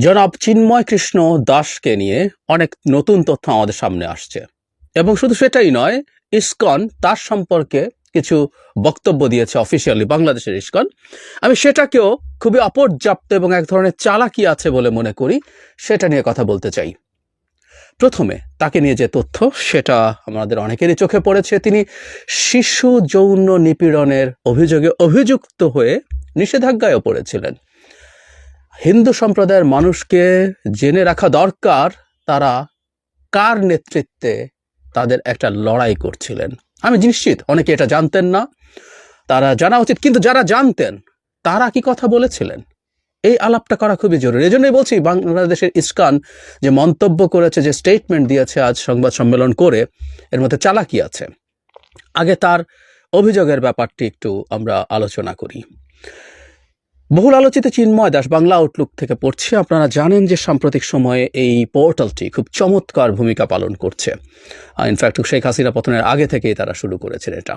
জনাব চিন্ময় কৃষ্ণ দাসকে নিয়ে অনেক নতুন তথ্য আমাদের সামনে আসছে। এবং শুধু সেটাই নয়, ইসকন তার সম্পর্কে কিছু বক্তব্য দিয়েছে অফিসিয়ালি বাংলাদেশের ইসকন। আমি সেটাকেও খুবই অপর্যাপ্ত এবং এক ধরনের চালাকি আছে বলে মনে করি, সেটা নিয়ে কথা বলতে চাই। প্রথমে তাকে নিয়ে যে তথ্য, সেটা আমাদের অনেকেরই চোখে পড়েছে। তিনি শিশু যৌন নিপীড়নের অভিযোগে অভিযুক্ত হয়ে নিষেধাজ্ঞায়ও পড়েছিলেন। হিন্দু সম্প্রদায়ের মানুষকে জেনে রাখা দরকার তারা কার নেতৃত্বে তাদের একটা লড়াই করছিলেন। আমি নিশ্চিত অনেকে এটা জানতেন না, তারা জানা উচিত, কিন্তু যারা জানতেন, তারা কি কথা বলেছিলেন? এই আলাপটা করা খুবই জরুরি। এই জন্যই বলছি, বাংলাদেশের ইস্কান যে মন্তব্য করেছে, যে স্টেটমেন্ট দিয়েছে আজ সংবাদ সম্মেলন করে, এর মধ্যে চালাকি আছে। আগে তার অভিযোগের ব্যাপারটি একটু আমরা আলোচনা করি। বহুল আলোচিত চিন্ময় দাস বাংলা আউটলুক থেকে পড়ছে। আপনারা জানেন যে সাম্প্রতিক সময়ে এই পোর্টালটি খুব চমৎকার ভূমিকা পালন করছে। ইনফ্যাক্ট শেখ হাসিনা পতনের আগে থেকেই তারা শুরু করেছেন এটা।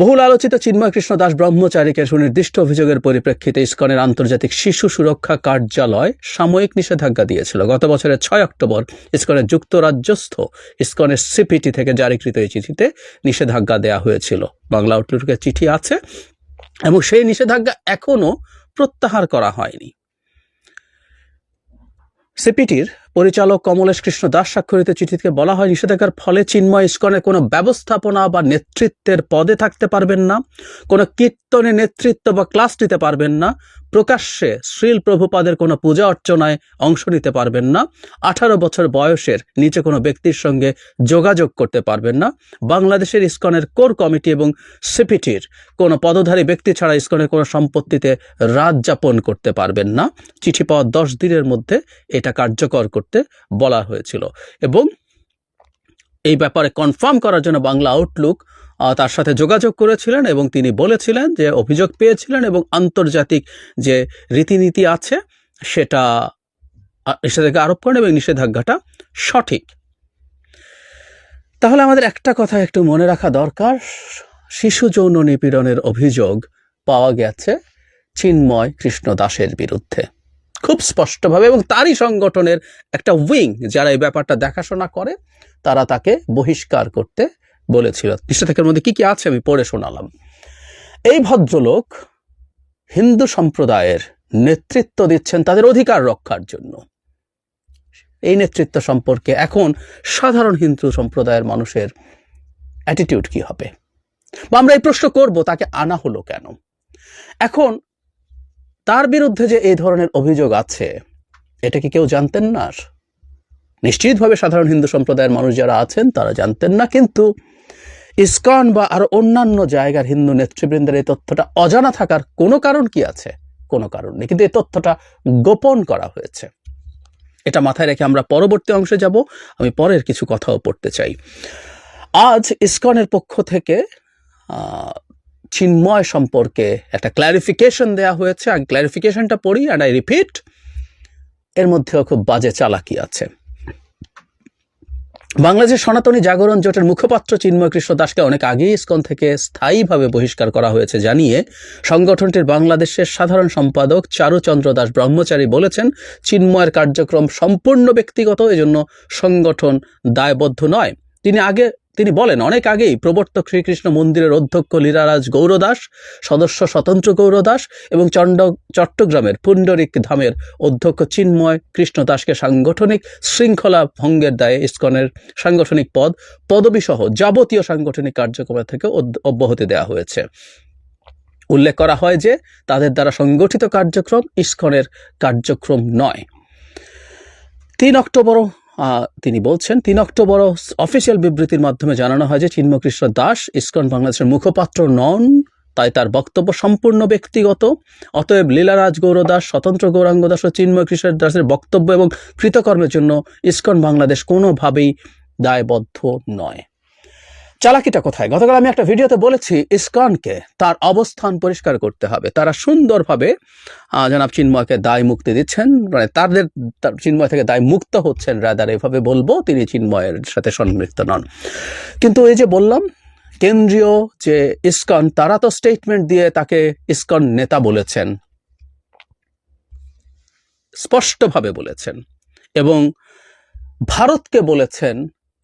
বহুল আলোচিত চিন্ময় কৃষ্ণ দাস ব্রহ্মচারীকে সুনির্দিষ্ট অভিযোগের পরিপ্রেক্ষিতে ইস্কনের আন্তর্জাতিক শিশু সুরক্ষা কার্যালয় সাময়িক নিষেধাজ্ঞা দিয়েছিল। গত বছরের ছয় অক্টোবর ইস্কনের যুক্তরাজ্যস্থ ইস্কনের সিপিটি থেকে জারিকৃত এই চিঠিতে নিষেধাজ্ঞা দেওয়া হয়েছিল। বাংলা আউটলুকের চিঠি আছে এবং সেই নিষেধাজ্ঞা এখনও প্রত্যাহার করা হয়নি। সিপিটির পরিচালক কমলেশ কৃষ্ণ দাস স্বাক্ষরিত চিঠিতে বলা হয়, নিষেধাজ্ঞার ফলে চিন্ময় ইস্কনের কোনো ব্যবস্থাপনা বা নেতৃত্বের পদে থাকতে পারবেন না, কোনো কীর্তনে নেতৃত্ব বা ক্লাস নিতে পারবেন না প্রকাশ্যে শ্রীল প্রভুপাদের কোনো পূজা অর্চনায় অংশ নিতে পারবেন না। আঠারো বছর বয়সের নিচে কোনো ব্যক্তির সঙ্গে যোগাযোগ করতে পারবেন না। বাংলাদেশের ইস্কনের কোর কমিটি এবং সিপিটির কোনো পদধারী ব্যক্তি ছাড়া ইস্কনের কোনো সম্পত্তিতে রাত যাপন করতে পারবেন না। চিঠি পাওয়া দশ দিনের মধ্যে এটা কার্যকর করতে বলা হয়েছিল। এবং এই ব্যাপারে কনফার্ম করার জন্য বাংলা আউটলুক তার সাথে যোগাযোগ করেছিলেন এবং তিনি বলেছিলেন যে অভিযোগ পেয়েছিলেন এবং আন্তর্জাতিক যে রীতিনীতি আছে, সেটা নিষেধাজ্ঞা আরোপ করেন এবং নিষেধাজ্ঞাটা সঠিক। তাহলে আমাদের একটা কথা একটু মনে রাখা দরকার। শিশু যৌন নিপীড়নের অভিযোগ পাওয়া গেছে চিন্ময় কৃষ্ণ দাসের বিরুদ্ধে। খুব স্পষ্টভাবে এবং তারই সংগঠনের একটা উইং, যারা এই ব্যাপারটা দেখাশোনা করে, তারা তাকে বহিষ্কার করতে বলেছিল। নিষেধাজ্ঞার মধ্যে কি কি আছে আমি পড়ে শোনালাম। এই ভদ্রলোক হিন্দু সম্প্রদায়ের নেতৃত্ব দিচ্ছেন তাদের অধিকার রক্ষার জন্য। এই নেতৃত্ব সম্পর্কে এখন সাধারণ হিন্দু সম্প্রদায়ের মানুষের অ্যাটিটিউড কি হবে? বা আমরা এই প্রশ্ন করব, তাকে আনা হলো কেন? এখন তার বিরুদ্ধে যে এই ধরনের অভিযোগ আছে, এটা কি কেউ জানতেন না? নিশ্চিতভাবে সাধারণ হিন্দু সম্প্রদায়ের মানুষ যারা আছেন, তারা জানতেন না, কিন্তু ইসকন বা আরও অন্যান্য জায়গার হিন্দু নেতৃবৃন্দের এই তথ্যটা অজানা থাকার কোনো কারণ কি আছে? কোনো কারণ নেই। কিন্তু এই তথ্যটা গোপন করা হয়েছে। এটা মাথায় রেখে আমরা পরবর্তী অংশে যাব। আমি পরের কিছু কথাও পড়তে চাই। আজ ইস্কনের পক্ষ থেকে চিন্ময় সম্পর্কে একটা ক্ল্যারিফিকেশন দেয়া হয়েছে। আর ক্ল্যারিফিকেশনটা পড়ি অ্যান্ড আই রিপিট এর মধ্যেও খুব বাজে চালাকি আছে। বাংলাদেশের সনাতনী জাগরণ জোটের মুখপাত্র চিন্ময় কৃষ্ণ দাসকে অনেক আগেই ইস্কন থেকে স্থায়ীভাবে বহিষ্কার করা হয়েছে জানিয়ে সংগঠনটির বাংলাদেশের সাধারণ সম্পাদক চারুচন্দ্র দাস ব্রহ্মচারী বলেছেন, চিন্ময়ের কার্যক্রম সম্পূর্ণ ব্যক্তিগত, এজন্য সংগঠন দায়বদ্ধ নয়। তিনি আগে তিনি বলেন, অনেক আগেই প্রবর্তক শ্রীকৃষ্ণ মন্দিরের অধ্যক্ষ লীলারাজ গৌরদাস, সদস্য স্বতন্ত্র গৌরদাস এবং চণ্ড, চট্টগ্রামের পুণ্ডরিক ধামের অধ্যক্ষ চিন্ময় কৃষ্ণ দাসকে সাংগঠনিক শৃঙ্খলা ভঙ্গের দায়ে ইস্কনের সাংগঠনিক পদ পদবী সহ যাবতীয় সাংগঠনিক কার্যক্রম থেকে অব্য- অব্যাহতি দেওয়া হয়েছে। উল্লেখ করা হয় যে, তাদের দ্বারা সংগঠিত কার্যক্রম ইস্কনের কার্যক্রম নয়। তিন অক্টোবর তিনি বলছেন, তিন অক্টোবর অফিসিয়াল বিবৃতির মাধ্যমে জানানো হয় যে চিন্মকৃষ্ণ দাস ইস্কন বাংলাদেশের মুখপাত্র নন, তাই তার বক্তব্য সম্পূর্ণ ব্যক্তিগত। অতএব লীলারাজ গৌর দাস, স্বতন্ত্র গৌরাঙ্গ দাস ও চিন্ময় কৃষ্ণ দাসের বক্তব্য এবং কৃতকর্মের জন্য ইস্কন বাংলাদেশ কোনোভাবেই দায়বদ্ধ নয়। চালাকিটা কোথায়? গতকাল আমি একটা ভিডিওতে বলেছি, ইসকনকে তার অবস্থান পরিষ্কার করতে হবে। তারা সুন্দরভাবে জনাব চিন্ময়কে দায় মুক্তি দিচ্ছেন মানে তাদের চিন্ময় থেকে দায় মুক্ত হচ্ছেন রাদার। এভাবে বলব তিনি চিন্ময়ের সাথে সম্পৃক্ত নন। কিন্তু এই যে বললাম, কেন্দ্রীয় যে ইসকন, তারা তো স্টেটমেন্ট দিয়ে তাকে ইসকন নেতা বলেছেন। স্পষ্টভাবে বলেছেন। এবং ভারতকে বলেছেন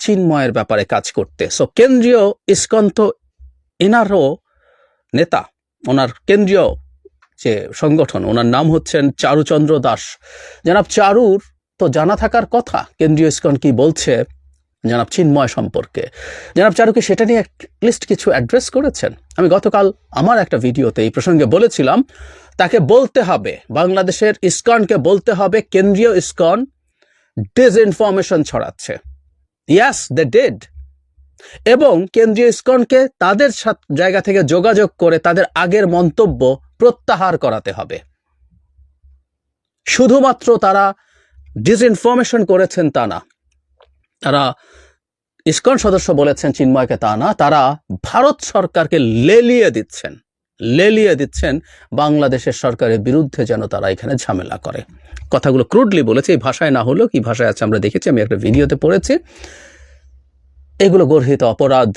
চিন্ময়ের ব্যাপারে কাজ করতে। সো কেন্দ্রীয় ইস্কন তো এনারও নেতা। ওনার কেন্দ্রীয় যে সংগঠন, ওনার নাম হচ্ছেন চারুচন্দ্র দাস। জনাব চারুর তো জানা থাকার কথা, কেন্দ্রীয় ইস্কন কি বলছে জনাব চিন্ময় সম্পর্কে। জনাব চারুকে সেটা নিয়ে লিস্ট কিছু অ্যাড্রেস করেছেন? আমি গতকাল আমার একটা ভিডিওতে এই প্রসঙ্গে বলেছিলাম, তাকে বলতে হবে, বাংলাদেশের ইস্কনকে বলতে হবে, কেন্দ্রীয় ইস্কন ডিসইনফরমেশন ছড়াচ্ছে। ইয়াস দে ডেড এবং কেন্দ্রীয় ইস্কনকে তাদের জায়গা থেকে যোগাযোগ করে তাদের আগের মন্তব্য প্রত্যাহার করাতে হবে। শুধুমাত্র তারা ডিসইনফরমেশন করেছেন তা না। তারা ইস্কন সদস্য বলেছেন চিন্ময়কে তা না, তারা ভারত সরকারকে লেলিয়ে দিচ্ছেন। লেলিয়ে দিচ্ছেন বাংলাদেশের সরকারের বিরুদ্ধে যেন তারা এখানে ঝামেলা করে। কথাগুলো ক্রুডলি বলেছে, এই ভাষায় না হলেও কি ভাষায় আছে আমরা দেখেছি, আমি একটা ভিডিওতে পড়েছি। এগুলো গর্হিত অপরাধ।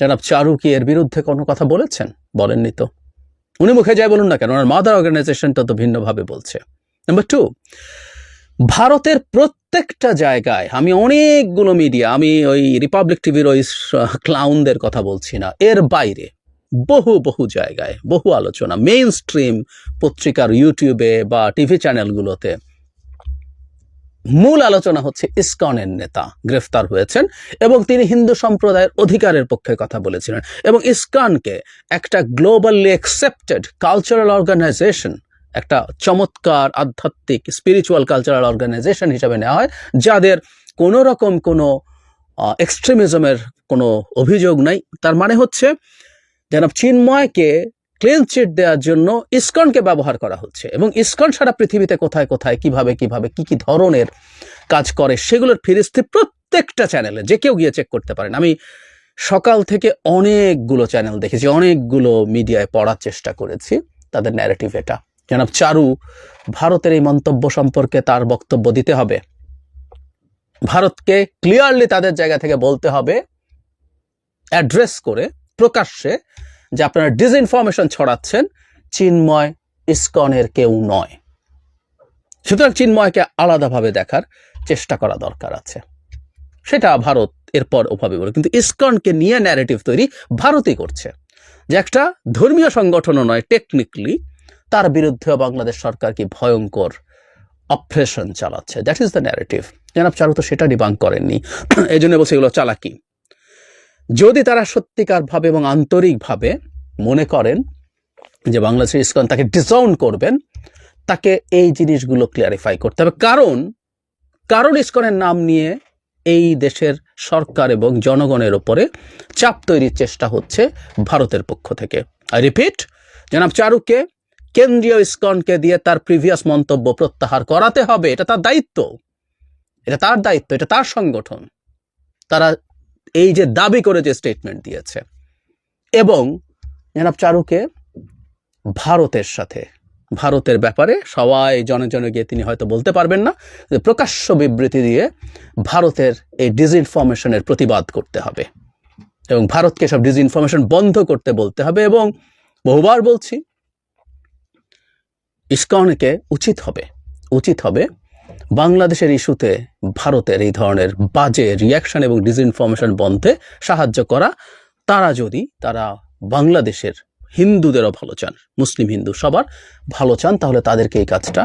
জনাব চারু কি এর বিরুদ্ধে কোনো কথা বলেছেন? বলেননি তো। উনি মুখে যায় বলুন না কেন, ওনার মাদার অর্গানাইজেশনটা তো ভিন্নভাবে বলছে। নাম্বার টু ভারতের প্রত্যেকটা জায়গায় আমি অনেকগুলো মিডিয়া আমি ওই রিপাবলিক টিভির ওই ক্লাউনদের কথা বলছি না, এর বাইরে বহু বহু জায়গায়, বহু আলোচনা মেইন স্ট্রিম পত্রিকার ইউটিউবে বা টিভি চ্যানেলগুলোতে। মূল আলোচনা হচ্ছে ইসকনের নেতা গ্রেফতার হয়েছেন এবং তিনি হিন্দু সম্প্রদায়ের অধিকারের পক্ষে কথা বলেছিলেন এবং ইসকনকে একটা গ্লোবালি অ্যাকসেপ্টেড কালচারাল অর্গানাইজেশন একটা চমৎকার আধ্যাত্মিক স্পিরিচুয়াল কালচারাল অর্গানাইজেশন হিসাবে নেওয়া হয়, যাদের কোনো রকম কোনো এক্সট্রিমিজমের কোনো অভিযোগ নাই। তার মানে হচ্ছে জনাব চিন্ময়কে ক্লিন চিট দেওয়ার জন্য ইসকনকে ব্যবহার করা হচ্ছে। এবং ইসকন সারা পৃথিবীতে কোথায় কোথায়, কীভাবে কীভাবে, কি কি ধরনের কাজ করে, সেগুলোর ফিরিস্তি প্রত্যেকটা চ্যানেলে যে কেউ গিয়ে চেক করতে পারেন। আমি সকাল থেকে অনেকগুলো চ্যানেল দেখেছি, অনেকগুলো মিডিয়ায় পড়ার চেষ্টা করেছি তাদের ন্যারেটিভ এটা। জনাব চারু, ভারতের এই মন্তব্য সম্পর্কে তার বক্তব্য দিতে হবে। ভারতকে ক্লিয়ারলি তাদের জায়গা থেকে বলতে হবে অ্যাড্রেস করে প্রকাশ্যে যে আপনারা ডিসইনফরমেশন ছড়াচ্ছেন, চিন্ময় ইসকনের কেউ নয়। সুতরাং চিন্ময়কে আলাদাভাবে দেখার চেষ্টা করা দরকার আছে। সেটা ভারত এরপর ওভাবে বলে কিন্তু ইসকনকে নিয়ে ন্যারেটিভ তৈরি ভারতই করছে। যে একটা ধর্মীয় সংগঠনও নয় টেকনিক্যালি তার বিরুদ্ধে বাংলাদেশ সরকার কি ভয়ঙ্কর অপারেশন চালাচ্ছে। দ্যাট ইজ দ্য ন্যারেটিভ জনাব চারু তো সেটা ডিবাং করেননি। এই জন্য বলছে এগুলো চালাকি। যদি তারা সত্যিকার ভাবে এবং আন্তরিকভাবে মনে করেন যে বাংলাদেশের ইসকন তাকে ডিসাউন্ড করবেন, তাকে এই জিনিসগুলো ক্লিয়ারিফাই করতে হবে। কারণ কারণ ইসকনের নাম নিয়ে এই দেশের সরকার এবং জনগণের ওপরে চাপ তৈরির চেষ্টা হচ্ছে ভারতের পক্ষ থেকে। আই রিপিট জনাব চারুকে কেন্দ্রীয় ইসকনকে দিয়ে তার প্রিভিয়াস মন্তব্য প্রত্যাহার করাতে হবে, এটা তার দায়িত্ব। এটা তার দায়িত্ব, এটা তার সংগঠন। তারা এই যে দাবি করে যে স্টেটমেন্ট দিয়েছে। এবং জনাব চারুকে ভারতের সাথে, ভারতের ব্যাপারে সবাই জনে জনে গিয়ে তিনি হয়তো বলতে পারবেন না, যে প্রকাশ্য বিবৃতি দিয়ে ভারতের এই ডিসইনফরমেশনের প্রতিবাদ করতে হবে। এবং ভারতকে সব ডিসইনফরমেশন বন্ধ করতে বলতে হবে এবং বহুবার বলছি, ইস্কনকে উচিত হবে উচিত হবে বাংলাদেশের ইস্যুতে ভারতের এই ধরনের বাজে রিয়াকশন এবং ডিসইনফরমেশন বন্ধে সাহায্য করা, তারা যদি তারা বাংলাদেশের হিন্দুদেরও ভালো চান, মুসলিম হিন্দু সবার ভালো চান, তাহলে তাদেরকে এই কাজটা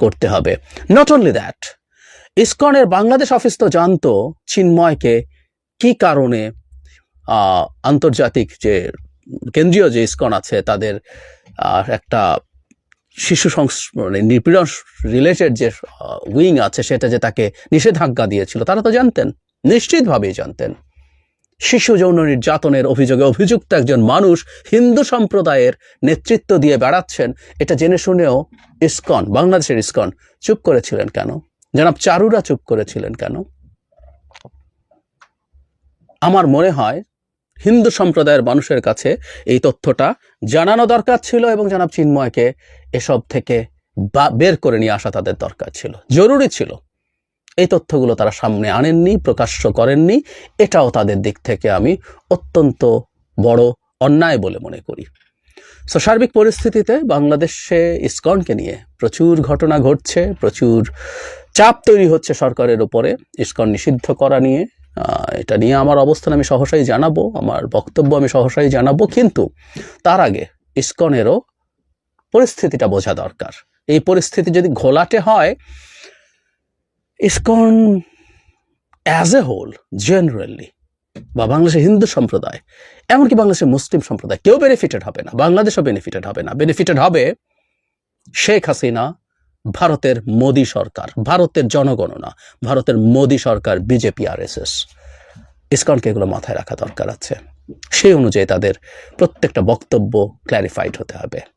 করতে হবে। নট অনলি দ্যাট ইসকনের বাংলাদেশ অফিস তো জানতো চিন্ময়কে কি কারণে আন্তর্জাতিক যে, কেন্দ্রীয় যে ইসকন আছে, তাদের একটা শিশু মানে নিপীড়ন রিলেটেড যে উইং আছে সেটা যে তাকে নিষেধাজ্ঞা দিয়েছিল, তারা তো জানতেন, নিশ্চিতভাবেই জানতেন। শিশু যৌন নির্যাতনের অভিযোগে অভিযুক্ত একজন মানুষ হিন্দু সম্প্রদায়ের নেতৃত্ব দিয়ে বেড়াচ্ছেন, এটা জেনে শুনেও ইস্কন, বাংলাদেশের ইস্কন, চুপ করেছিলেন কেন? জনাব চারুরা চুপ করেছিলেন কেন? আমার মনে হয় হিন্দু সম্প্রদায়ের মানুষের কাছে এই তথ্যটা জানানো দরকার ছিল এবং জনাব চিন্ময়কে এসব থেকে বা- বের করে নিয়ে আসা তাদের দরকার ছিল, জরুরি ছিল। এই তথ্যগুলো তারা সামনে আনেননি, প্রকাশ্য করেননি। এটাও তাদের দিক থেকে আমি অত্যন্ত বড় অন্যায় বলে মনে করি। সো, সার্বিক পরিস্থিতিতে বাংলাদেশে ইসকনকে নিয়ে প্রচুর ঘটনা ঘটছে, প্রচুর চাপ তৈরি হচ্ছে সরকারের উপরে। ইসকন নিষিদ্ধ করা নিয়ে এটা নিয়ে আমার অবস্থান আমি সহসাই জানাব, আমার বক্তব্য আমি সহসাই জানাব, কিন্তু তার আগে ইস্কনেরও পরিস্থিতিটা বোঝা দরকার। এই পরিস্থিতি যদি ঘোলাটে হয়, ISKCON as a whole generally বা বাংলাদেশের হিন্দু সম্প্রদায়, এমনকি বাংলাদেশের মুসলিম সম্প্রদায়, কেউ বেনিফিটেড হবে না, বাংলাদেশও বেনিফিটেড হবে না। বেনিফিটেড হবে শেখ হাসিনা ভারতের মোদি সরকার, ভারতের জনগণনা, ভারতের মোদি সরকার, বিজেপি আর এস এস ইসকনকে এগুলো মাথায় রাখা দরকার আছে। সেই অনুযায়ী তাদের প্রত্যেকটা বক্তব্য ক্ল্যারিফাইড হতে হবে।